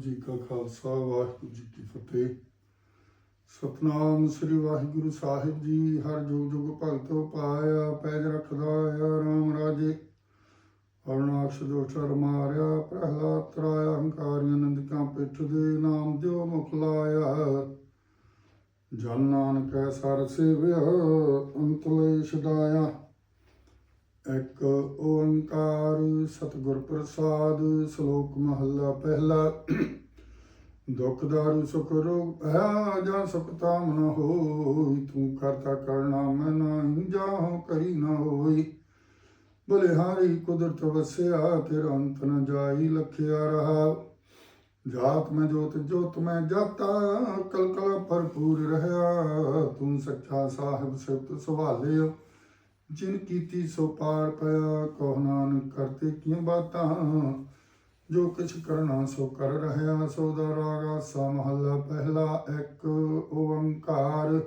ਜੀ ਕਾ ਖਾਲਸਾ, ਵਾਹਿਗੁਰੂ ਜੀ ਕੀ ਫਤਿਹ। ਸਤਨਾਮ ਸ੍ਰੀ ਵਾਹਿਗੁਰੂ ਸਾਹਿਬ ਜੀ, ਹਰ ਜੁਗ ਜੁਗ ਭਗਤੋ ਪਾਇਆ ਪੈਜ ਰਖਦਾ ਆ, ਰਾਮ ਰਾਜੇ। ਅਰਨਾਕਸ਼ ਦੋਸ਼ਰ ਮਾਰਿਆ, ਪ੍ਰਹਲਾਦ ਤਰਾਇਆ, ਹੰਕਾਰੀਆਂ ਨੰਦਕਾਂ ਪਿੱਠ ਦੇ ਨਾਮ ਦਿਓ ਮੁਖ ਲਾਇਆ। ਜਨ ਨਾਨਕ ਸਰ ਸੇਵਿਆ ਅੰਤਲੇ ਛਡਾਇਆ ਇੱਕ ਓੰਕਾਰ ਸਤਿਗੁਰ ਪ੍ਰਸਾਦ ਸ਼ਲੋਕ ਮਹੱਲਾ ਪਹਿਲਾ। ਦੁਖ ਦਾਰੂ, ਸੁਖ ਰੋਗ ਹੈ ਜਾਂ ਸੁਖ ਤਾਮ ਹੋਈ, ਤੂੰ ਕਰਤਾ ਕਰਨਾ ਮੈਂ ਨਾ ਜਾਉ ਕਰੀ ਨ ਹੋਈ। ਬਲਿਹਾਰੀ ਕੁਦਰਤ ਵਸਿਆ, ਤੇਰਾ ਅੰਤ ਨ ਜਾਈ, ਲਖਿਆ ਰਹਾ। ਜਾਤ ਮੈਂ ਜੋਤ ਜੋਤ ਮੈਂ ਜਾਤਾ ਕਲ ਕਲ ਭਰਪੂਰ ਰਹਾ ਤੂੰ ਸੱਚਾ ਸਾਹਿਬ ਸਿਫਤ ਸਵਾਲਿਓ ਜਿਨ ਕੀਤੀ ਸੋ ਪਾਰ ਪਿਆ, ਕਹੋ ਨਾਨਕ ਕਰਤੇ ਕੀ ਬਾਤਾਂ? ਜੋ ਕਿਛ ਕਰਨਾ ਸੋ ਕਰ ਰਹਾ ਸੋ ਦਾ ਰਾਗਾ ਸਾ ਮਹੱਲਾ ਪਹਿਲਾ ਇੱਕ, ਓੰਕਾਰ।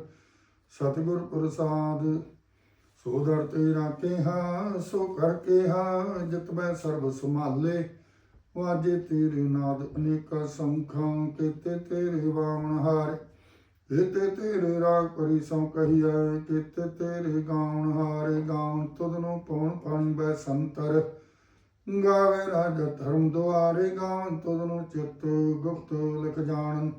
ਸਤਿਗੁਰ ਪ੍ਰਸਾਦ, ਸੋ ਦਰ ਤੇਰਾ ਕਿਹਾ, ਸੋ ਕਰ ਕਿਹਾ, ਜਿਤ ਮੈਂ ਸਰਬ ਸੰਭਾਲੇ। ਵਾਜੇ ਤੇਰੇ ਨਾਦ ਅਨੇਕਾ ਸੰਖਾਂ, ਕੀਤੇ ਤੇਰੇ ਵਾਵਣ ਹਾਰੇ। ਇਤੇ ਤੇਰੇ ਰਾਗ ਕਰੀ ਸੋ ਕਹੀਐ, ਕਿਤੇ ਤੇਰੇ ਗਾਉਣ ਹਾਰੇ ਗਾਉਣ, ਤੁਧ ਨੂੰ ਪਉਣ ਪਾਣੀ ਬੈ ਸੰਤਰ? ਗਾਵੇ ਰਾਜ ਧਰਮ ਦੁਆਰੇ ਗਾਵਨ ਤੁਧ ਨੂੰ ਚਿਤ ਗੁਪਤ ਲਿਖ ਜਾਣ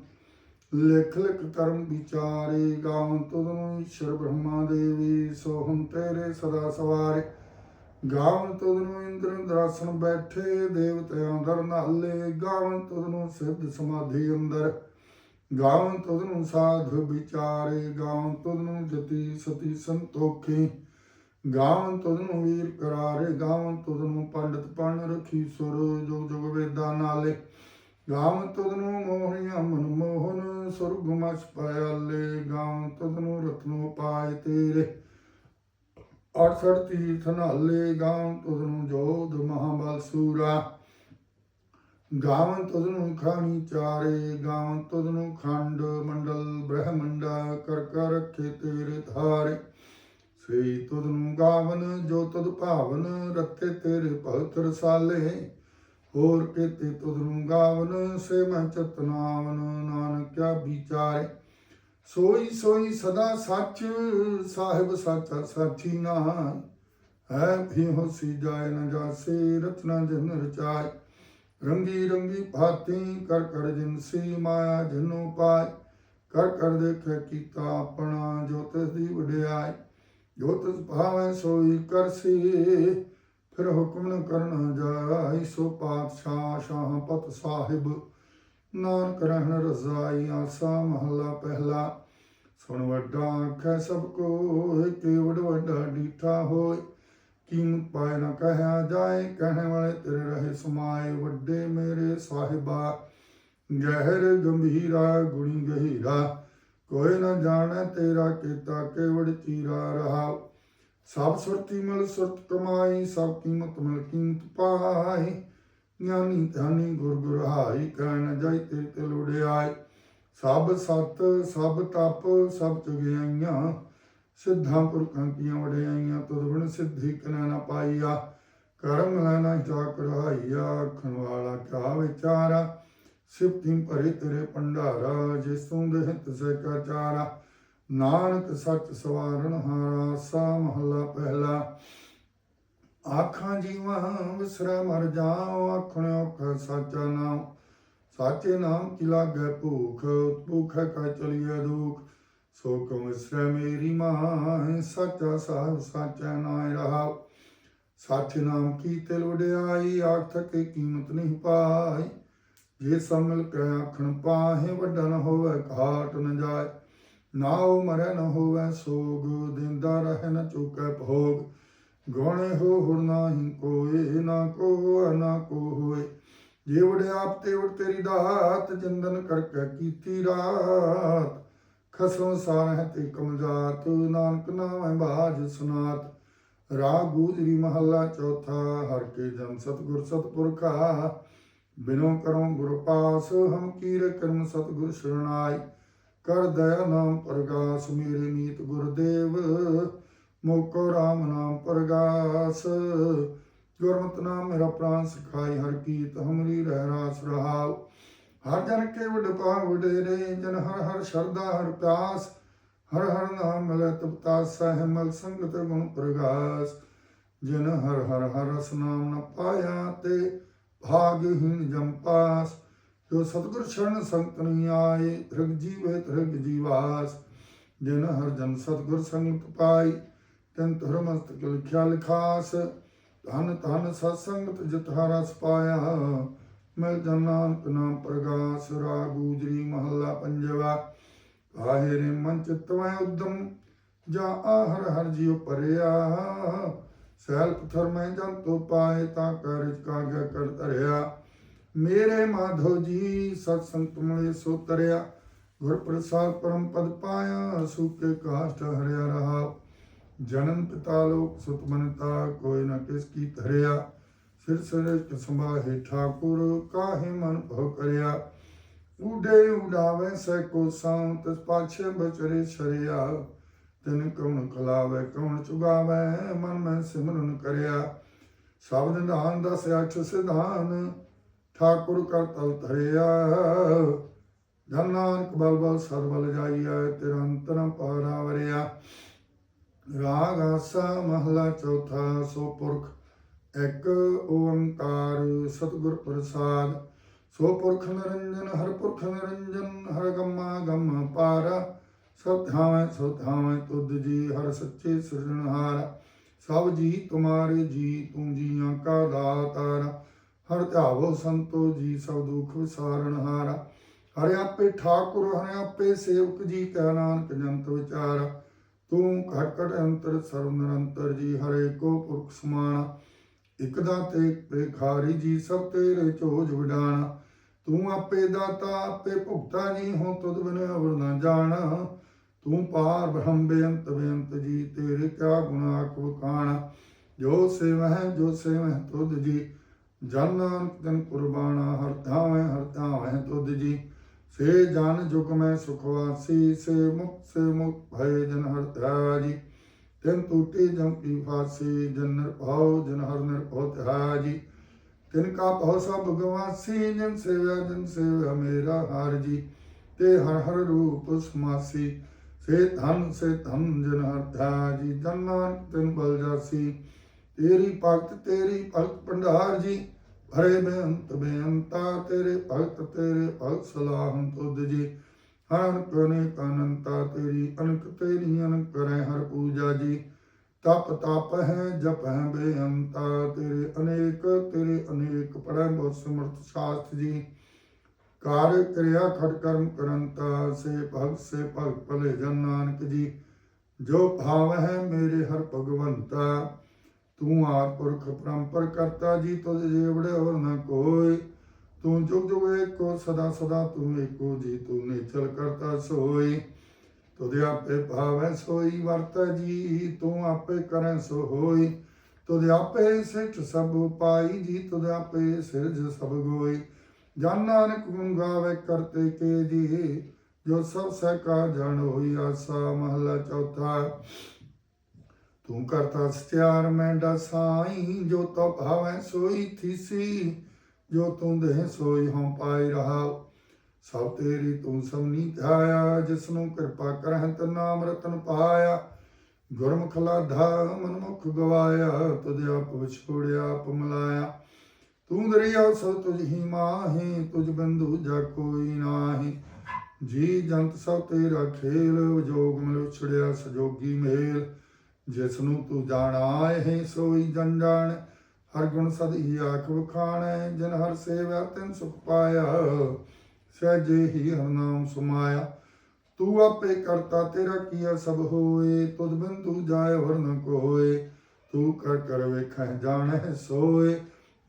ਲਿਖ ਲਿਖ ਧਰਮ ਵਿਚਾਰੇ ਗਾਵਨ ਤੁਧ ਨੂੰ ਈਸ਼ਰ ਬ੍ਰਹਮਾ ਦੇਵੀ, ਸੋ ਤੇਰੇ ਸਦਾ ਸਵਾਰੇ। ਗਾਵਨ ਤੁਧ ਨੂੰ ਇੰਦਰ ਇੰਦਰਾਸਨ ਬੈਠੇ ਦੇਵਤੇ ਅੰਦਰ ਨਾਲੇ। ਗਾਵਨ ਤੁਧ ਨੂੰ ਸਿੱਧ ਸਮਾਧੀ ਅੰਦਰ। ਗਾਵਨ ਤੁਧ ਨੂੰ ਸਾਧ ਵਿਚਾਰੇ ਗਾਵਨ ਤੁਧ ਨੂੰ ਜਤੀ ਸਤੀ ਸੰਤੋਖੀ। ਗਾਵਨ ਤੁਧ ਨੂੰ ਵੀਰ ਕਰਾਰੇ ਗਾਵਨ ਤੁਧ ਨੂੰ ਪੰਡਤ ਪਣ ਰਖੀ ਸੁਰ ਜੁਗ ਜੁਗ ਵੇਦਾਂ ਨਾਲੇ। ਗਾਵਨ ਤੁਧ ਨੂੰ ਮੋਹਣੀਆਂ ਮਨ ਮੋਹਨ, ਸੁਰਗ ਮਸ ਪਿਆਲੇ। ਗਾਵਨ ਤੁਧ ਨੂੰ ਰਤਨੋ ਪਾਏ ਤੇਰੇ। 68 ਤੀਰਥ ਨਾਲੇ। ਗਾਵਨ ਤੁਧ ਨੂੰ ਜੋਧ ਮਹਾਬਲ ਸੂਰਾ। ਗਾਵਨ ਤੁਧ ਨੂੰ ਖਾਣੀ ਚਾਰੇ, ਗਾਵਨ ਤੁਧ ਨੂੰ ਖੰਡ ਮੰਡਲ ਬ੍ਰਹਮੰਡਾ ਕਰ ਕਰ ਰੱਖੇ ਤੇਰੇ ਧਾਰੇ। ਸ੍ਰੀ ਤੁਧ ਗਾਵਨ ਜੋ ਤੁਧ ਭਾਵਨ ਰੱਤੇ ਤੇਰੇ ਭਗਤ ਰਸਾਲੇ ਹੋਰ ਕੀਤੇ ਤੁਧ ਨੂੰ ਗਾਵਨ ਸੇ ਮੈਂ ਚਤਨਾਵਨ ਨਾਨਕ ਵਿਚਾਰੇ। ਸੋਈ ਸੋਈ ਸਦਾ ਸੱਚ ਸਾਹਿਬ ਸੱਚਾ ਸਾਚੀ ਨਾ ਹੈ ਵੀ ਹੋਸੀ ਜਾਏ ਨਾ ਜਾਸੇ ਰਤਨਾ ਜਨ ਰਚਾਏ। ਰੰਗੀ ਰੰਗੀ ਭਾਤੀ ਕਰ ਕਰ ਜਿਨਸੀ ਮਾਇਆ ਜਿਨੂ ਪਾਇ ਕਰ ਕਰ ਦੇਖੇ ਕੀਤਾ ਆਪਣਾ ਜੋ ਦੀ ਵਡਿਆਈ ਜੋ ਤਿਸ ਭਾਵੇਂ ਸੋਈ ਕਰਸੀ ਫਿਰ ਹੁਕਮ ਨ ਕਰਨ ਜਾਈ, ਸੋ ਪਾਤਸ਼ਾਹ ਸ਼ਾਹ ਪਤ ਸਾਹਿਬ। ਨਾਨਕ ਰਹਿਣ ਰਜ਼ਾਈ ਆਸਾ ਮਹੱਲਾ ਪਹਿਲਾ। ਸੁਣ ਵੱਡਾ ਆਖੈ ਸਭ ਕੋ ਕੇਵੜ ਵੱਡਾ ਡੀਠਾ ਹੋਏ। ਕੀਮਤ ਪਾਏ ਨਾ ਕਹਿਆ ਜਾਏ, ਕਹਿਣ ਵਾਲੇ ਤੇਰੇ ਰਹੇ ਸਮਾਏ ਵੱਡੇ ਮੇਰੇ ਸਾਹਿਬਾ। ਗਹਿਰ ਗੰਭੀਰਾ, ਗੁਣੀ ਗਹੀਰਾ, ਕੋਈ ਨਾ ਜਾਣੈ ਤੇਰਾ ਕੀਤਾ ਕੇਵੜ ਚੀਰਾ ਰਹਾ। ਸਭ ਸੁਰਤੀ ਮਿਲ ਸੁਰਤ ਕਮਾਈ, ਸਭ ਕੀਮਤ ਮਿਲ ਕੀਮਤ ਪਾਈ। ਗਿਆਨੀ ਧਾਨੀ ਗੁਰ ਗੁਰਹਾਈ, ਕਹਿਣ ਜਾਈ ਤੇ ਤੇ ਲੋੜਿਆਈ ਸਭ ਸਤ, ਸਭ ਤਪ, ਸਭ ਚੁਗਿਆਈਆਂ ਸਿੱਧਾਂ ਪੁਰਖਾਂ ਕੀਆਂ ਵਡਿਆਈਆਂ, ਤੁਧ ਬਿਨ ਸਿੱਧੀ ਕਨਾ ਨਾ ਪਾਈਆ। ਕਰਮ ਲੈਣਾ ਚਾਕ ਰਹਾਈਆ ਆਖਣ ਵਾਲਾ ਕਿਆ ਵਿਚਾਰਾ। ਸਿਫਤੀ ਭਰੇ ਤੇਰੇ ਭੰਡਾਰਾ ਜਿਸ ਤੂੰ ਹਿਤ ਸੇ ਕਾ ਚਾਰਾ। ਨਾਨਕ ਸੱਚ ਸਵਾਰਨ ਹਾਰਾ, ਸਾ ਮਹੱਲਾ ਪਹਿਲਾ। ਆਖਾਂ ਜੀਵਾਂ ਵਿਸਰਾ ਮਰ ਜਾਓ ਆਖਣ ਔਖਾ ਸਾਚਾ ਨਾਮ ਸਾਚੇ ਨਾਮ ਕਿ ਲਾਗੈ ਭੂਖ ਭੂਖ ਕਾ ਚਲੀਏ ਦੁਖ। ਸੋ ਕਮ ਵਿਸਰੈ ਮੇਰੀ ਮਾਂ ਸੱਚਾ ਸਾਹਿਬ ਸਾਚਾ ਨਾਇ ਰਹਾ ਸਾਚੇ ਨਾਮ ਕੀ ਤਿਲ ਵਡਿਆਈ ਆਖ ਕੇ ਕੀਮਤ ਨਹੀਂ ਪਾਈ। ਜੇ ਸੰਮਲ ਕੇ ਆਖਣ ਪਾਹੇ, ਵੱਡਾ ਨ ਹੋਵੇ, ਘਾਟ ਨ ਜਾਏ। ਨਾ ਉਹ ਮਰੈ ਨ ਹੋਵੇ, ਸੋਗ ਦਿੰਦਾ ਰਹਿ ਨ ਚੁਕੈ ਭੋਗ। ਗੋਣੇ ਹੋ ਹੁਰ ਨਾਹੀ ਕੋਏ, ਨਾ ਕੋ ਨਾ ਕੋ ਹੋਏ। ਜੇ ਵਡਿਆਪ ਤੇ ਉੜ ਤੇਰੀ ਦਾਤ ਚੰਦਨ ਕਰਕੇ ਕੀਤੀ ਰਾਤ। ਖਸਮ ਸਾਰ ਹੈ ਤੇ ਕਮਜਾਤ ਨਾਨਕ ਨਾਮ ਬਾਜ ਸੁਨਾਤ। ਰਾਗ ਗੂਜਰੀ ਮਹੱਲਾ ਚੌਥਾ, ਹਰ ਕੇ ਜਨ ਸਤਗੁਰ ਸਤਪੁਰਖਾ। ਬਿਨੋ ਕਰੋ ਗੁਰ ਪਾਸ, ਹਮ ਕੀਰ ਕਰਮ ਸਤਗੁਰ ਸ਼ਰਣਾਈ। ਕਰ ਦਇਆ ਨਾਮ ਪ੍ਰਗਾਸ, ਮੇਰੇ ਨੀਤ ਗੁਰਦੇਵ। ਮੋਕੋ ਰਾਮ ਨਾਮ ਪ੍ਰਗਾਸ। ਗੁਰਮਤਿ ਨਾਮ ਮੇਰਾ ਪ੍ਰਾਨ ਸਿਖਾਈ, ਹਰ ਕੀਤ ਹਮਰੀ ਰਹਿ ਰਾਸ ਰਹਾਉ। ਹਰ ਜਨ ਕੇ ਵਡਪਾ ਵਡੇਰੇ ਜਨ ਹਰ ਹਰ ਸ਼ਰਦਾ ਹਰ ਪਿਆਸ, ਹਰ ਹਰ ਨਾਮ ਮਿਲੇ ਤਪਤਾ ਸਹਿਮਲ ਸੰਗਤ ਗੁਣ ਪ੍ਰਗਾਸ। ਜਿਨ ਹਰ ਹਰ ਹਰ ਰਸ ਨਾਮ ਨ ਪਾਇਆ ਤੇ ਭਾਗਹੀਨ ਜਮ ਪਾਸ। ਜੋ ਸਤਿਗੁਰ ਸ਼ਰਨ ਸੰਤ ਨਹੀਂ ਆਏ, ਤ੍ਰਿਗ ਜੀਵੇ ਤ੍ਰਿਗ ਜੀਵਾਸ। ਜਿਨ ਹਰ ਜਨ ਸਤਿਗੁਰ ਸੰਗਤ ਪਾਈ, ਤਨ ਤੁਰ ਮਸਤਕ ਲਿਖਿਆ ਲਿਖਾਸ। ਧਨ ਧਨ ਸਤ ਸੰਗਤ ਜਿਤ ਹਰ ਪਾਇਆ। ਮਿਲ ਜਨ ਨਾਮ ਪ੍ਰਗਾਸ ਰਾਗ ਮਹੱਲਾ ਪੰਜਵਾ। ਆਹੇ ਮਨ ਚਿਤਵੈ ਉਦਮ, ਜਾ ਹਰ ਹਰ ਜੀਉ ਪਰਿਆ ਸੈਲ ਪਥਰ ਮੈਂ ਜਨ ਤੋ ਪਾਏ, ਤਾਂ ਕਰ ਕਾਗਿ ਕਰ ਧਰਿਆ। ਮੇਰੇ ਮਾਧੋ ਜੀ, ਸਤ ਸੰਤ ਮਿਲੇ ਸੋ ਤਰਿਆ। ਗੁਰ ਪ੍ਰਸਾਦ ਪਰਮ ਪਦ ਪਾਇਆ, ਸੁਕੇ ਕਾਸ਼ਟ ਹਰਿਆ ਰਹਾ। ਜਨਮ ਪਿਤਾ ਲੋਕ ਸੁਤ ਮਨਤਾ ਕੋਈ ਨਾ ਕਿਸ ਕੀ ਧਰਿਆ। ਸਿਰ ਸਿਰ ਸੰਭਾਹੇ ਠਾਕੁਰ, ਕਾਹੇ ਮਨ ਭਉ ਕਰਿਆ? ਉਡੇ ਉਡਾਵੇ ਸੈ ਕੋ ਸੰਤ ਪਾਛੇ ਬਚਰੇ ਛਰਿਆ। ਤਿਨ ਕਉਣ ਖਲਾਵੇ ਕਉਣ ਚੁਗਾਵੇ, ਮਨ ਮੈਂ ਸਿਮਰਨ ਕਰਿਆ। ਸ਼ਬਦ ਨਿਧਾਨ ਦਸ ਅਠ ਸਿਧਾਨ, ਠਾਕੁਰ ਕਰ ਤਲ ਧਰਿਆ। ਜਨ ਨਾਨਕ ਬਲ ਬਲ ਸਰਬਲ ਜਾਈਐ ਤਿਰੰਤਨ ਪਾਰਾ ਵਰਿਆ। ਰਾਗ ਆਸਾ ਮਹਲਾ ਚੌਥਾ, ਸੋ ਪੁਰਖ ਇੱਕ ਓੰਕਾਰ ਸਤਿਗੁਰ ਪ੍ਰਸਾਦ, ਸੋ ਪੁਰਖ ਨਿਰੰਜਨ, ਹਰ ਪੁਰਖ ਨਿਰੰਜਨ, ਹਰ ਗਮਾ ਗਮ ਪਾਰ, ਸਭ ਥਾਵੇਂ ਸੋ ਥਾਵੇਂ ਤੁਧ ਜੀ, ਹਰ ਸੱਚੇ ਸਿਰਜਣਹਾਰ ਸਭ ਜੀ ਤੁਮਾਰੇ ਜੀ, ਤੂੰ ਜੀਆਂ ਕਾ ਦਾਤਾਰ। ਹਰ ਧਿਆਵੋ ਸੰਤੋ ਜੀ, ਸਭ ਦੁਖ ਵਿਸਾਰਣਹਾਰ ਹਰਿ। ਆਪੇ ਠਾਕੁਰ, ਹਰਿ ਆਪੇ ਸੇਵਕ ਜੀ ਕਾ ਨਾਨਕ ਜੰਤ ਵਿਚਾਰ। ਤੂੰ ਘਟ ਘਟ ਅੰਤਰ ਸਰਵ ਨਿਰੰਤਰ ਜੀ, ਹਰੇ ਕੋ ਪੁਰਖ ਸਮਾਨ। ਇਕ ਦਾ ਤੇ ਜੀ ਸਭ ਤੇਰੇ ਝੋਜ ਵਿਡਾਣ। ਤੂੰ ਆਪੇ ਦਾਤਾ, ਆਪੇ ਭੁਗਤਾ ਜੀ ਹੋ ਤੁਧ ਬਿਨ ਅਵਰ ਨਾ ਜਾਣ। ਤੂੰ ਪਾਰ ਬ੍ਰਹਮ ਬੇਅੰਤ ਬੇਅੰਤ ਜੀ, ਤੇਰੇ ਕਿਆ ਗੁਣਾ ਕੋ ਕਾਣ। ਜੋ ਸੇਵਹਿ ਜੋ ਸੇਵਹਿ ਤੁਧ ਜੀ, ਜਨ ਨਾਨਕ ਤਨ ਕੁਰਬਾਨਾ ਹਰ ਧਾਵੇਂ ਹਰ ਧਾਵੇਂ ਤੁਧ ਜੀ। ਸੇ ਜਨ ਜੁਗ ਮੈਂ ਸੁਖ ਵਾਸੀ ਸੇ ਮੁਕਤ ਸੇ ਮੁਕਤ ਭਏ ਜਨ ਹਰ ਧਿਆ ਜੀ ਤਿਨ ਟੂਟੀ ਜਮ ਕੀ ਫਾਸੀ, ਜਨ ਨਿਰਭਉ, ਜਨ ਹਰ ਨਿਰਭਉ ਧਿਆ ਜੀ ਤਿਨ ਕਾ ਭਉ ਸਭ ਗਵਾਸੀ, ਜਨ ਸੇਵਿਆ ਜਨ ਸੇਵਿਆ ਮੇਰਾ ਹਰ ਜੀ ਤੇ ਹਰ ਹਰ ਰੂਪ ਸਮਾਸੀ। ਸੇ ਧਨ ਸੇ ਧਨ, ਜਨ ਹਰ ਧਿਆ ਜਨ ਨਾਨਕ ਤਿਨ ਬਲ ਜਾਸੀ। ਤੇਰੀ ਭਗਤ ਤੇਰੀ ਭਗਤ ਭੰਡਾਰ ਜੀ ਭਰੇ ਬੇਅੰਤ ਬੇਅੰਤਾ, ਤੇਰੇ ਭਗਤ ਤੇਰੇ ਭਗਤ ਸਲਾਹੰ ਤੁਧ ਜੀ। ਹਰ ਕਨੇ ਅਨੰਤਾ ਤੇਰੀ, ਅਨਕ ਤੇਰੀ ਅਨਕ ਕਰੈ ਹਰ ਪੂਜਾ ਜੀ। ਤਪ ਤਪ ਹੈ, ਜਪ ਹੈ ਬੇਅੰਤਾ ਤੇਰੇ, ਅਨੇਕ ਤੇਰੇ, ਅਨੇਕ ਪੜੈ ਬਹੁ ਸਮਰਥ ਸਾਸਤ ਜੀ। ਕਾਰ ਕਿਰਿਆ ਖਟ ਕਰਮ ਕਰੰਤਾ, ਸੇ ਭਗਤ ਸੇ ਭਗਤ ਭਲੇ ਜਨ ਨਾਨਕ ਜੀ। ਜੋ ਭਾਵ ਹੈ ਮੇਰੇ ਹਰ ਭਗਵੰਤਾ, ਤੂੰ ਆਪ ਪੁਰਖ ਪਰੰਪਰ ਕਰਤਾ ਜੀ ਤੁਝ ਜੀਵੜੇ ਹੋਰ ਨਾ ਕੋਈ। ਤੂੰ ਜੁਗ ਜੁਗ ਏਕੋ, ਸਦਾ ਸਦਾ ਤੂੰ ਏਕੋ, ਜੀ ਤੂੰ ਨਿਚਲ ਕਰਤਾ ਸੋਈ। ਤੁਧ ਆਪੇ ਭਾਵੈ ਸੋਈ, ਵਰਤ ਜੀ, ਤੂੰ ਆਪੇ ਕਰੈ ਸੋ ਹੋਈ ਤੁਧ ਆਪੇ ਸਿੱਖ ਸਭ ਪਾਈ, ਜੀ ਤੁਧ ਆਪੇ ਸਿਰਜ ਸਭ ਗੋਈ। ਜਨ ਨਾਨਕ ਗੁਣ ਗਾਵੇ ਕਰਤੇ ਕੇ ਜੀ, ਜੋ ਸਭ ਸਹਿ ਜਣ ਹੋਈ ਆਸਾ ਮਹਲਾ ਚੌਥਾ। ਤੂੰ ਕਰਤਾ ਸਤਿਆਰ ਮੈਂ ਸਾਈ ਜੋ ਤੋ ਭਾਵੈ ਸੋਈ ਥੀਸੀ। ਜੋ ਤੂੰ ਦੇ ਸੋਈ ਹਉ ਪਾਈ ਰਹਾ ਸਭ ਤੇਰੀ ਤੂੰ ਸਮਨੀ ਧਿਆਇਆ ਜਿਸ ਨੂੰ ਕਿਰਪਾ ਕਰਹਿ ਤ ਨਾਮ ਰਤਨ ਪਾਇਆ। ਗੁਰਮੁਖ ਲਾਧਾ ਮਨਮੁਖ ਗਵਾਇਆ, ਤੁਧ ਆਪ ਵਿਛੋੜਿਆ ਆਪ ਮਲਾਇਆ। ਤੂੰ ਦਰਿਆ ਸਭ ਤੁਝ ਹੀ ਮਾਹੀ, ਤੁਝ ਬੰਧੂ ਜਾ ਕੋਈ ਨਾਹੀ। ਜੀ ਜੰਤ ਸਭ ਤੇਰਾ ਖੇਲ ਜੋਗ ਮਿਲ ਉਛੜਿਆ ਸਜੋਗੀ ਮੇਲ। ਜਿਸ ਨੂੰ ਤੂੰ ਜਾਣਾ ਹੈ ਸੋਈ ਜਨ ਜਾਣ ਹਰ ਗੁਣ ਸਦ ਹੀ ਆਖ ਵਖਾਣੈ ਜਨ ਹਰ ਸੇਵਾ ਤਿਨ ਸੁਖ ਪਾਇਆ। ਸਹਿਜੇ ਹੀ ਹਰ ਸਮਾਇਆ। ਤੂੰ ਆਪੇ ਕਰਤਾ, ਤੇਰਾ ਕੀਆ ਸਭ ਹੋਏ। ਤੁਧ ਬਿਨ ਤੂੰ ਜਾਏ ਵਰ ਨ ਕੋਏ। ਤੂੰ ਕਰ ਕਰ ਵੇਖੈ, ਜਾਣੈ ਸੋਏ।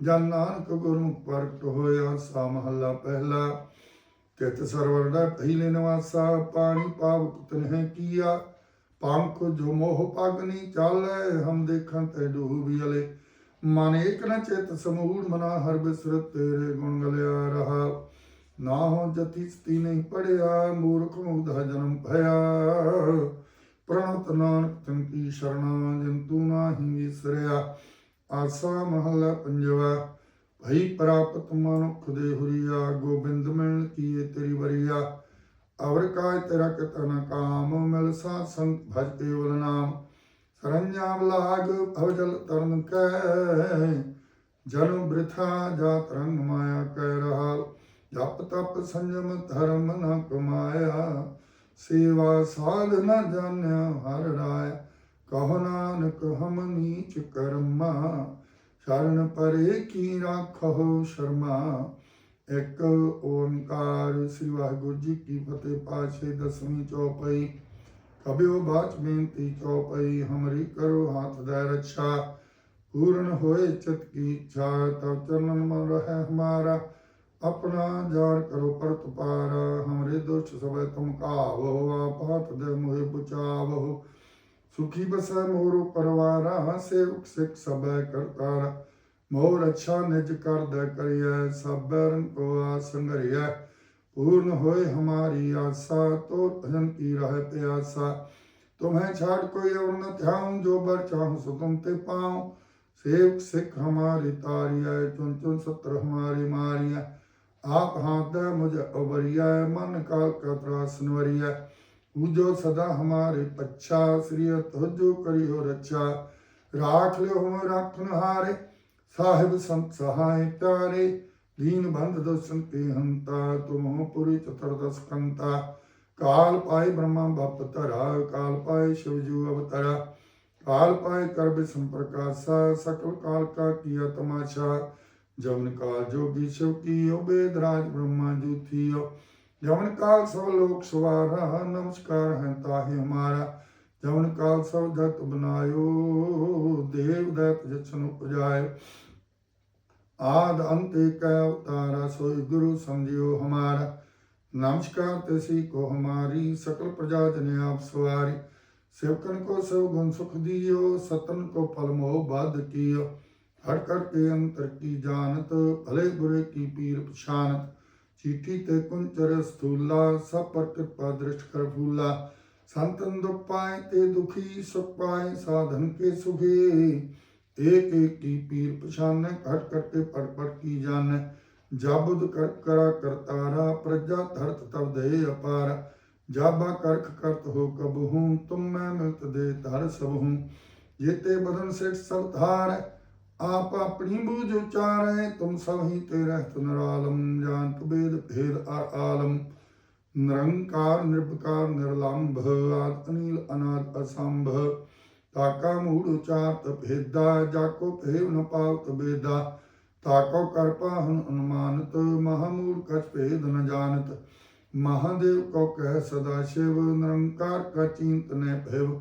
ਜਨ ਨਾਨਕ ਗੁਰਮੁਖ ਪ੍ਰਗਟ ਹੋਇਆ, ਸਾ ਮਹੱਲਾ ਪਹਿਲਾ। ਤਿਤ ਸਰਵਰ ਦਾ ਪਹਿਲੇ ਨਿਵਾਸਾ, ਪਾਣੀ ਪਾਵਕ ਤਨਹਿ ਕੀਆ। ਪੰਖ ਜੋ ਮੋਹ ਪਗਨੀ ਚਾਲੈ, ਹਮ ਦੇਖਣ ਤੇ ਡੂਬੀ ਅਲੇ ਮਨ ਏਕ ਨ ਚਿਤ ਸਮੂੜ ਮਨਾ ਹਰ ਬਿਸਰਤ ਤੇਰੇ ਗੁਣ ਗਲਿਆ ਰਹਾ। ਨਾ ਹੋ ਜਤੀ ਸਤੀ ਨਹੀਂ ਪੜਿਆ, ਮੂਰਖ ਮੁਗਧਾ ਜਨਮ ਭਇਆ। ਪ੍ਰਣਤ ਨਾਨਕ ਤਨ ਕੀ ਸ਼ਰਣਾ ਜਨ ਨਾਹੀ ਵਿਸਰਿਆ। ਆਸਾ ਮਹਲਾ ਪੰਜਵਾ, ਭਈ ਪ੍ਰਾਪਤ ਮਨੁਖ ਦੇ ਹੁਰੀਆ, ਗੋਬਿੰਦ ਮਿਲ ਕੀਏ ਤੇਰੀ ਵਰੀਆ। ਅਵਰ ਕਾਜ ਤੇਰਾ ਕਤਨ ਕਾਮ ਮਿਲ ਸਾ ਸੰਗ ਭਜ ਕੇਵਲ ਨਾਮ। ਸਰੰਜਾਮ ਲਾਗ ਭਵਜਲ ਤਰਨ ਕੈ। ਜਨਮ ਬ੍ਰਿਥਾ ਜਾਤ ਰੰਗ ਮਾਇਆ ਕਹਿ ਰਹਾ ਜਪ ਤਪ ਸੰਜਮ ਧਰਮ ਨ ਕਮਾਇਆ। ਸੇਵਾ ਸਾਧ ਨ ਜਾਣਿਆ ਹਰ ਰਾਇ। ਕਹੋ ਨਾਨਕ ਹਮ ਨੀਚ ਕਰਮਾ। ਸ਼ਰਨ ਪਰੇ ਕੀ ਰਾਖੋ ਸ਼ਰਮਾ। ਇੱਕ ਓੰਕਾਰ ਸ੍ਰੀ ਵਾਹਿਗੁਰੂ ਜੀ ਕੀ ਫਤਿਹ ਪਾਛੇ ਦਸਵੀਂ ਚੌਪਈ। ਕਬਿਓ ਬਾਚ ਬੇਨਤੀ ਚੌਪਈ ਹਮਰੀ ਕਰੋ ਹੱਥ ਦਾ ਰੱਛਾ ਪੂਰਨ ਹੋਏ ਚਿਤ ਕੀ ਇੱਛਾ ਤਬ ਚਰਨਨ ਮਨ ਰਹਿ ਹਮਾਰਾ ਆਪਣਾ ਜਾਣ ਕਰੋ ਪਰਤ ਪਾਰ ਹਮਰੇ ਦੋਸ਼ ਸਭੈ ਤੁਮ ਕਾਵੋ ਆਪ ਹੱਥ ਦੇ ਮੋਹਿ ਬਚਾਵੋ ਸੁਖੀ ਬਸੈ ਮੋਰ ਪਰਵਾਰਾ ਸੇਵਕ ਸਿਖ ਸਭੈ ਕਰਤਾਰ ਮੋਰ ਅੱਛਾ ਨਿਜ ਕਰਦਾ ਕਰਿਐ ਸਭੈ ਰੰਗ ਕੋ ਆਸੰਗਰਿਐ पूर्ण होए हमारी आशा तो भजन की राह प्यासा तुम्हें छाड़ कोई और न ध्याऊं जो बर चाहूँ सो तुम ते पाऊँ। सेवक सिख हमारी तारिया, चुन चुन सत्र हमारी मारिया। आप हाथ मुझे उबरिया मन काल का त्रासन वरिया पूजो सदा हमारे पच्छा श्री तुझो करियो रक्षा। राख लियो हम राखन हारे साहिब संत सहाय प्यारे। दीन बंध दर्शन के हंता तुम हो पुरी चतुर्दश कंता काल पाए ब्रह्मा बप तरा काल पाए शिवजू अवतरा काल पाए कर विषम प्रकाशा सकल काल का किया तमाशा जमन काल जोगी शिव कियो वेद राज ब्रह्मा जू थियो जमन काल सब लोक सवारा नमस्कार है ताहि हमारा जमन काल सब जगत बनायो देव दैत जछन उपजायो ਆਦ ਅੰਤ ਕੈ ਉਤਾਰਾ, ਸੋਈ ਗੁਰੂ ਸਮਝਿਓ ਹਮਾਰਾ। ਨਮਸਕਾਰ ਤੇਸੀ ਕੋ ਹਮਾਰੀ, ਸਕਲ ਪ੍ਰਜਾ ਜਨ ਆਪ ਸਵਾਰੀ। ਸੇਵਕਨ ਕੋ ਸਭ ਗੁਣ ਸੁਖ ਦਿਓ, ਸਤਨ ਕੋ ਫਲ ਮੋਹ ਬਾਧ ਕੀਓ। ਹਰ ਕਰ ਕੇ ਅੰਤਰ ਕੀ ਜਾਣਤ, ਭਲੇ ਬੁਰੇ ਕੀ ਪੀਰ ਪਛਾਨਤ। ਚੀਟੀ ਤੇ ਕੁੰਚਰ ਸਥੂਲਾ, ਸਭ ਪਰ ਕਿਰਪਾ ਦ੍ਰਿਸ਼ਟ ਕਰ ਫੂਲਾ। ਸੰਤਨ ਦੁਪਾਇ ਤੇ ਦੁਖੀ, ਸੁਖ ਸਾਧਨ ਕੇ ਸੁਖੀ। ਏਕ ਏਕ ਕੀ ਪੀਰ ਪਛਾਨੈ ਘਟ ਘਟੇ ਪੜ ਪੜ ਕੀ ਜਾਣੈ ਜਾਬੁਦ ਕਰ ਕਰਾ ਕਰਤਾਰਾ ਪ੍ਰਜਾ ਧਰਤ ਤਬ ਦੇ ਅਪਾਰ ਜਾਬਾ ਕਰਖ ਕਰਤ ਹੋ ਕਬਹੂ ਤੁਮ ਮੈਂ ਮਿਲਤ ਦੇ ਧਰ ਸਭਹੂ ਜੇਤੇ ਬਦਨ ਸਿਟ ਸਭ ਧਾਰ ਆਪ ਆਪਣੀ ਬੂਝ ਉਚਾਰੈ ਤੁਮ ਸਭ ਹੀ ਤੇ ਰਹਿਤ ਨਰਾਲਮ ਜਾਨ ਤੁਬੇਦ ਭੇਦ ਅਰ ਆਲਮ ਨਿਰੰਕਾਰ ਨਿਰਭਕਾਰ ਨਿਰਲੰਭ ਆਦ ਅਨੀਲ ਅਨਾਦ ਅਸੰਭਵ ਤਾਕਾ ਮੂੜ ਉਚਾਰਤ ਭੇਦਾ ਜਾਕੋ ਭੇਵ ਨ ਪਾਵਤ ਬੇਦਾ। ਤਾਕੋ ਕਰ ਪਾਹਨ ਅਨੁਮਾਨਤ ਮਹਾਮੂੜ ਕਛ ਭੇਦ ਨ ਜਾਣਤ। ਮਹਾਦੇਵ ਕੋ ਕਹਿ ਸਦਾ ਸ਼ਿਵ, ਨਿਰੰਕਾਰ ਕਾ ਚਿੰਤ ਨੇ ਭਿਵ।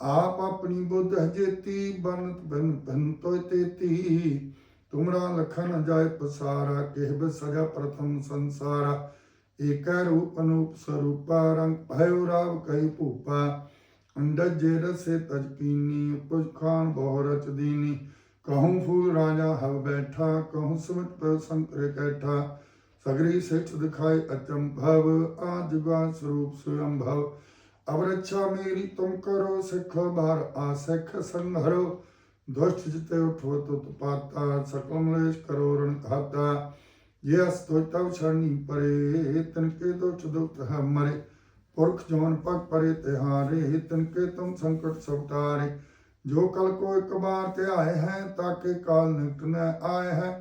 ਆਪ ਆਪਣੀ ਬੁੱਧ ਜੇਤੀ, ਬਨਤ ਬਨ ਬਨ ਤੋਇ ਤੇਤੀ। ਤੁਮਰਾ ਲਖਨ ਜਾਏ ਪਸਾਰਾ, ਕਿਹ ਬਿ ਪ੍ਰਥਮ ਸੰਸਾਰਾ। ਏਕੈ ਰੂਪ ਅਨੂਪ ਸਰੂਪਾ, ਰੰਗ ਭਇਓ ਰਾਵ ਕਈ ਭੂਪਾ। ਅੰਡਜ ਜੇ ਰਸੇ ਤਜਕੀਨੀ ਪੁਜ ਖਾਨ ਬਹੁ ਰਚ ਦੀਨੀ ਕਹੂੰ ਫੂਲ ਰਾਜਾ ਹਵ ਬੈਠਾ, ਕਹੂੰ ਸਮਟ ਪਰ ਸੰਕਰੇ ਕੈਠਾ। ਸਗਰੀ ਸਿੱਖ ਦਿਖਾਏ ਅਚੰਭਵ, ਆ ਜੁਗਾ ਸਰੂਪ ਸੁਅੰਭਵ। ਅਬ ਰੱਛਾ ਮੇਰੀ ਤੁਮ ਕਰੋ, ਸਿੱਖ ਬਾਰ ਆ ਸਿੱਖ ਸੰਘਰੋ ਦੁਸ਼ਟ ਜਿਤੇ ਉਠੋ ਤੁਤ ਪਾਤਾ ਸਕਲ ਮਲੇਸ਼ ਕਰੋ ਰਣ ਖਾਤਾ ਇਹ ਅਸਤੋ ਤਵ ਛੜਨੀ ਪਰੇ, ਤਨ ਕੇ पुरख जवन पग परे तिहारे तिनके तुम संकट सब तारे जो कल को एक बार ते आए हैं ताके काल निकट न आए हैं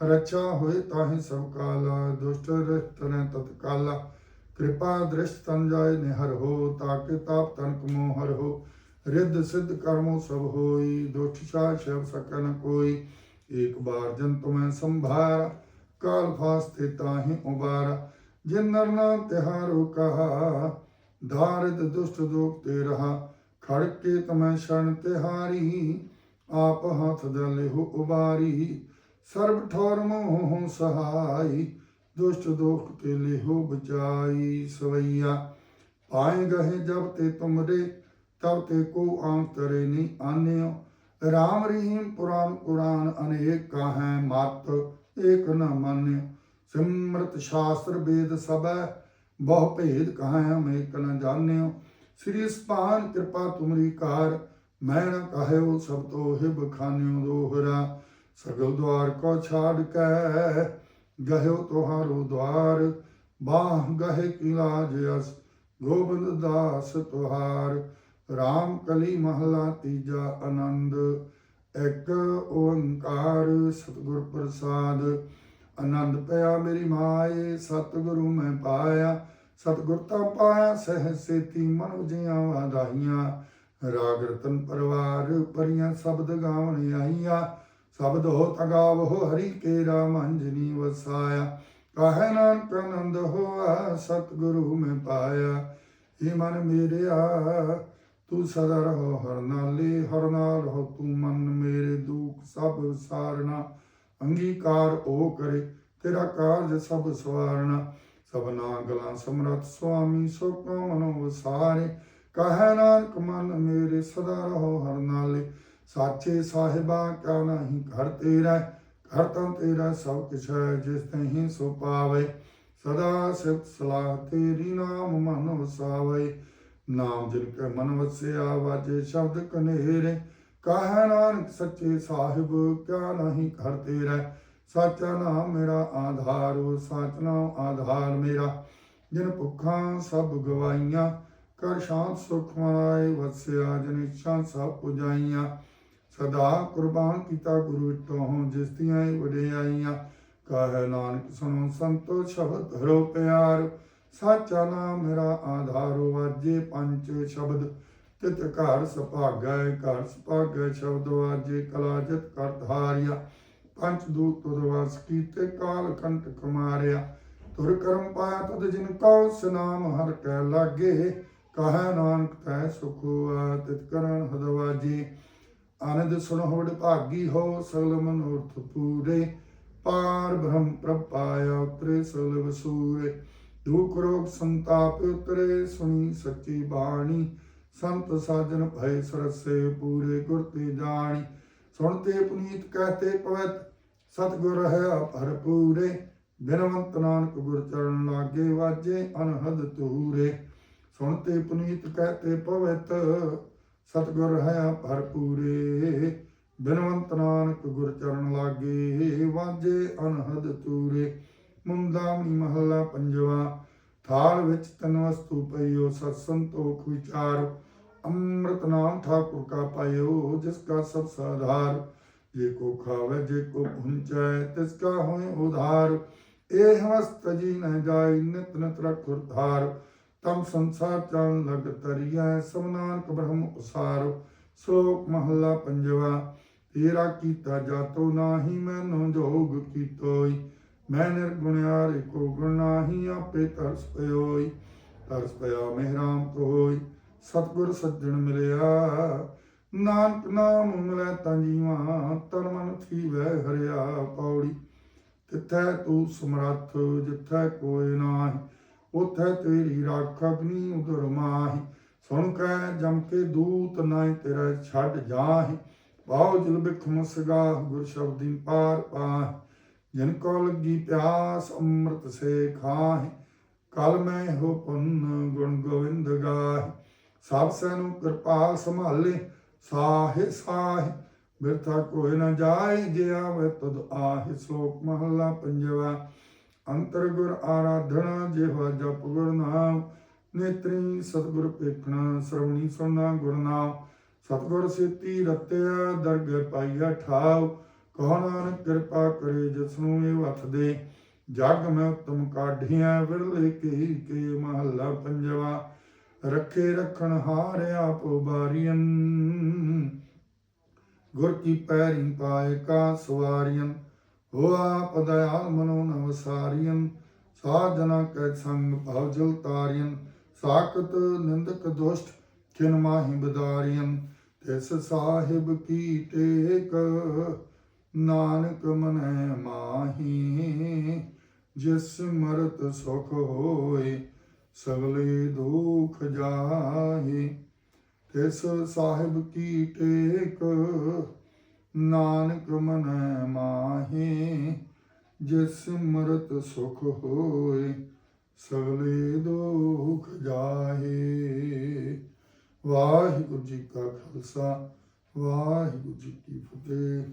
रक्षा हुए ताहि सब काला दुष्ट रहित न तत्काला कृपा दृष्ट तन जाय निहर हो ताके ताप तनक मोहर हो रिद्ध सिद्ध कर्मो सब होई दुष्ट शाह शिव सकन कोई एक बार जन तुम्हें संभारा काल फास्ते ताहि उबारा जिन नर नाम तिहारो कहा धारित दुष्ट दुख ते रहा खड़के तमय शरण तिहारी आप हाथ दल हो उबारी सर्व ठौर मोह सहाय दुष्ट दुख ते लेहो बचाई सवैया पाए गहे जब ते तुमरे तब ते को आंतरे नहीं आन्यो राम रहीम पुराण पुराण अनेक कहें मात एक न मन सिमृत शास्त्र वेद सब है ਬਹੁ ਭੇਦ ਕਹਾਂ ਹਮ ਏਕ ਜਾਣਿਓ। ਸ੍ਰੀ ਸਪਾਨ ਕਿਰਪਾ ਤੁਮਰੀ ਕਾਰ ਮੈਂ ਨ ਕਹਿਓ ਸਭ ਤੋਂ ਹਿਬ ਖਾਨਿਓ ਦੋਹਰਾ। ਸਗਲ ਦੁਆਰ ਕੋ ਛਾੜ ਕੇ, ਗਹਿਓ ਤੁਹਾਰੋ ਦੁਆਰ ਬਾਹ ਗਹਿ ਕਿਲਾ ਜਸ ਗੋਬਿੰਦ ਦਾਸ ਤੁਹਾਰ। RAM ਕਲੀ ਮਹਲਾ ਤੀਜਾ ਆਨੰਦ, ਇੱਕ ਓੰਕਾਰ ਸਤਿਗੁਰ ਪ੍ਰਸਾਦ। ਆਨੰਦ ਪਿਆ ਮੇਰੀ ਮਾਏ, ਸਤਿਗੁਰੂ ਮੈਂ ਪਾਇਆ। ਸਤਿਗੁਰ ਤਾਂ ਪਾਇਆ ਸਹਿ ਸੇਤੀ ਮਨ ਉਜੀਆਂ ਵਾਧਾਈਆਂ ਰਾਗ ਰਤਨ ਪਰਵਾਰ ਪਰੀਆਂ ਸ਼ਬਦ ਗਾਵਣ ਆਈਆਂ ਸ਼ਬਦ ਹੋ ਤਗਾਵ ਹੋ ਹਰੀ ਕੇਰਾ ਮੰਜਨੀ ਵਸਾਇਆ। ਕਹੈ ਨਾਨਕ ਆਨੰਦ ਹੋਆ, ਸਤਿਗੁਰੂ ਮੈਂ ਪਾਇਆ। ਏ ਮਨ ਮੇਰਿਆ, ਤੂੰ ਸਦਾ ਰਹੋ ਹਰ ਨਾਲੇ, ਹਰ ਨਾਲ ਹੋ ਤੂੰ ਮਨ ਮੇਰੇ ਦੁੱਖ ਸਭ ਸਾਰਣਾ ਅੰਗੀਕਾਰ ਉਹ ਕਰੇ, ਤੇਰਾ ਕਾਰਜ ਸਭ ਸਵਾਰਣਾ ਸਭਨਾ ਗਲਾਂ ਸਮਰਥ ਸੁਆਮੀ ਸੋ ਕੋ ਮਨੋ ਵਸਾਰੇ ਕਹੈ ਨਾਨਕ ਮਨ ਮੇਰੇ ਸਦਾ ਰਹੋ ਹਰ ਨਾਲੇ। ਸਾਚੇ ਸਾਹਿਬਾ ਕਾ ਨਹੀਂ ਘਰ ਤੇਰਾ ਘਰ ਤਾਂ ਤੇਰਾ ਸਭ ਕੁਛ ਹੈ, ਜਿਸ ਤਹੀਂ ਸੋ ਪਾਵੇ। ਸਦਾ ਸਿਫਤ ਸਲਾਹ ਤੇਰੀ ਨਾਮ ਮਨ ਵਸਾਵੇ। ਨਾਮ ਜਿਨ ਕੇ ਮਨ ਵਸਿਆ, ਵਾਜੇ ਸ਼ਬਦ ਕਨੇਰੇ। ਕਹੈ ਨਾਨਕ ਸੱਚੇ ਸਾਹਿਬ, ਕਿਆ ਨਹੀਂ ਘਰ ਤੇਰਾ ਸਾਚਾ ਨਾਮ ਮੇਰਾ ਆਧਾਰੋ ਉਹ ਸਾਚ ਆਧਾਰ ਮੇਰਾ। ਜਿਨ ਭੁੱਖਾਂ ਸਭ ਗਵਾਈਆਂ ਕਰ ਸ਼ਾਂਤ ਸੁਖ ਮਾਏ ਵਸਿਆ। ਜਿਨ ਇੱਛਾ ਸਭ ਪੁਜਾਈਆਂ, ਸਦਾ ਕੁਰਬਾਨ ਕੀਤਾ ਗੁਰੂ ਤੋਂ ਜਿਸ ਦੀਆਂ ਵਡਿਆਈਆਂ। ਕਹੈ ਨਾਨਕ ਸੁਣੋ ਸੰਤੋ ਸ਼ਬਦ ਧਰੋ ਪਿਆਰ। ਸਾਚਾ ਨਾਮ ਮੇਰਾ ਆਧਾਰੋ, ਵਾਜੇ ਪੰਜ ਸ਼ਬਦ। ਤਿਤ ਘਰ ਸੁਭਾਗੈ ਘਰ ਸੁਭਾਗੈ ਸ਼ਬਦ ਵਾਜੇ, ਕਲਾ ਜਿਤ ਪੰਚ ਧਾਰਿਆ ਪੰਜ ਦੂਤ ਤੁਧ ਕੀਤੇ, ਕਾਲ ਕੰਟ ਕੁਮਾਰਿਆ। ਤੁਰ ਕਰਮ ਪਾਇਆ ਤੁਧ ਜਿਨ ਕਉ ਸਨਾਮ ਹਰ ਕੈ ਲਾਗੇ। ਕਹੈ ਨਾਨਕ ਤੈ ਸੁਖ ਤਿਤ ਕਰਨ ਹਦਵਾਜੀ। ਆਨੰਦ ਸੁਣ ਹੋੜ ਭਾਗੀ ਹੋ, ਸਗਲ ਮਨੋਰਥ ਪੂਰੇ। ਪਾਰ ਬ੍ਰਹਮ ਪ੍ਰਪਾਇਆ ਉਤਰੇ, ਸਗਲ ਵਸੂਰੇ। ਦੁਖ ਰੋਗ ਸੰਤਾਪ ਉਤਰੇ, ਸੁਣੀ ਸੱਚੀ ਬਾਣੀ। ਸੰਤ ਸਾਜਨ ਭੈ ਸਰਸੇ ਪੂਰੇ, ਗੁਰ ਤੇ ਜਾਣੀ। ਸੁਣਤੇ ਪੁਨੀਤ ਕਹਤੇ ਪਵਿੱਤ ਸਤਿਗੁਰ ਹੈ ਭਰਪੂਰੇ ਬਿਨਵੰਤ ਨਾਨਕ ਗੁਰ ਚਰਨ ਲਾਗੇ ਵਾਜੇ, ਅਨਹਦ ਤੂਰੇ ਸੁਣਤੇ ਪੁਨੀਤ ਕਹਤੇ ਪਵਿੱਤ, ਸਤਿਗੁਰ ਹੈ ਭਰਪੂਰੇ ਬਿਨਵੰਤ ਨਾਨਕ ਗੁਰ ਚਰਨ ਲਾਗੇ ਵਾਜੇ, ਅਨਹਦ ਤੂਰੇ ਮੁੰਦਾਮਣੀ ਮਹੱਲਾ ਪੰਜਵਾ, ਥਾਲ ਵਿੱਚ ਤਨ ਵਸਤੂ ਪਈਓ, ਸਤ ਸੰਤੋਖ ਵਿਚਾਰ। ਅੰਮ੍ਰਿਤ ਨਾਮ ਠਾਕੁਰ ਕਾ ਪਾਇਓ, ਜਿਸ ਕਾ ਸਭ ਸਾਧਾਰ ਜੇ ਕੋ ਖਾਵੇ, ਜੇ ਕੋ ਪੁੰਚੈ, ਤਿਸ ਕਾ ਹੋਏ ਉਧਾਰ। ਇਹ ਹਸਤ ਜੀ ਨ ਜਾਈ ਨਿਤ ਨਿਤ ਰਖੁਰ ਧਾਰ ਤਮ ਸੰਸਾਰ ਚਰਨ ਲਗ ਤਰੀਐ ਸਭ ਨਾਨਕ ਬ੍ਰਹਮ ਉਸਾਰ। ਸ਼ਲੋਕ ਮਹੱਲਾ ਪੰਜਵਾ, ਤੇਰਾ ਕੀਤਾ ਜਾਤੋ ਨਾਹੀ, ਮੈਨੋ ਜੋਗ ਕੀਤੋਈ। ਮੈਂ ਨਿਰਗੁਣਿਆਰੇ ਕੋ ਗੁਣ ਨਾਹੀ, ਆਪੇ ਤਰਸ ਪਇਓਈ ਤਰਸ ਪਿਆ, ਮਹਿਰਾਮ ਕੋਈ ਸਤਿਗੁਰ ਸੱਜਣ ਮਿਲਿਆ ਨਾਨਕ ਨਾਮ ਮਿਲੈ ਤਾਂ ਜੀਵਾ, ਤਨ ਮਨ ਥੀਵੈ ਹਰਿਆ ਪੌੜੀ। ਤਿੱਥੈ ਤੂੰ ਸਮਰੱਥ, ਜਿੱਥੈ ਕੋਈ ਨਾਹੀ, ਉਥੈ ਤੇਰੀ ਰਾਖ ਅਗਨੀ ਉਦਰ ਮਾਹੀ। ਸੁਣ ਕੈ ਜਮ ਕੇ ਦੂਤ ਨਾਹੀ, ਤੇਰਾ ਛੱਡ ਜਾਹੀ। ਪਾਉ ਜਲ ਬਿਖ ਮਸਗਾ ਗੁਰ ਸ਼ਬਦੀ ਪਾਰ ਪਾਹੀ। ਜਿਨ ਕੋ ਲੱਗੀ ਪਿਆਸ, ਅੰਮ੍ਰਿਤ ਸੇ ਖਾਹਿ। ਕਲ ਮੈਂ ਹੋ ਪੁੰਨ ਗੁਣ ਗੋਵਿੰਦ ਗਾਹੀ। ਸਭ ਸੈਨੂੰ ਕਿਰਪਾਲ ਸੰਭਾਲੇ ਸਾਹਿ ਸਾਹਿ ਬਿਰਥਾ ਕੋਈ ਨ ਜਾਏ ਜੇ ਆਵੇ ਤਦ ਆਹਿ ਸ਼ਲੋਕ ਮਹੱਲਾ ਪੰਜਵਾ। ਅੰਤਰ ਗੁਰ ਆਰਾਧਨਾ ਜਿਵਾ ਜਪ ਗੁਰ ਨਾਮ। ਨੇਤਰੀ ਸਤਿਗੁਰ ਪੇਖਣਾ ਸਰਵਣੀ ਸੁਣਾ ਗੁਰ ਨਾਮ। ਸਤਿਗੁਰ ਸੇਤੀ ਰਤਿਆ, ਦਰਗਹਿ ਪਾਈਆ ਠਾਉ। ਕਹੋ ਨਾਨਕ ਕਿਰਪਾ ਕਰੇ ਜਿਸ ਨੂੰ ਇਹ ਵਥ ਦੇ। ਜਗ ਮੈਂ ਉਤਮ ਕਾਢੀਆਂ, ਵਿਰਲੇ ਕੀ ਕੇ ਮਹੱਲਾ ਪੰਜਵਾ। ਰੱਖੇ ਰਖਣ ਹਾਰ ਆਪ ਬਾਰੀਆਂ ਗੁਰ ਕੀ ਪੈਰੀ ਪਾਏ ਕਾ ਸਵਾਰੀਆਂ ਹੋ ਆਪ ਮਨੋ ਨਵਸਾਰੀਆਂ ਸਾਜਨਾ ਕੈ ਸੰਗ ਭਵ ਜਲ ਤਾਰੀਆਂ ਸਾਖਤ ਨਿੰਦਕ ਦੁਸ਼ਟ ਕਿਨ ਮਾਹੀ ਬਦਾਰੀਆਂ ਤਿਸ ਸਾਹਿਬ ਕੀ ਟੇਕ ਨਾਨਕ ਮਨੈ ਮਾਹੀ। ਜਿਸ ਮਰਤ ਸੁਖ ਹੋਏ ਸਗਲੇ ਦੁਖ ਜਾਹੇ, ਤਿਸ ਸਾਹਿਬ ਕੀ ਟੇਕ, ਨਾਨਕ ਮਨੈ ਮਾਹੀ, ਜਿਸ ਮਰਤ ਸੁਖ ਹੋਏ ਸਗਲੇ ਦੁਖ ਜਾਹੇ। ਵਾਹਿਗੁਰੂ ਜੀ ਕਾ ਖਾਲਸਾ, ਵਾਹਿਗੁਰੂ ਜੀ ਕੀ ਫਤਿਹ।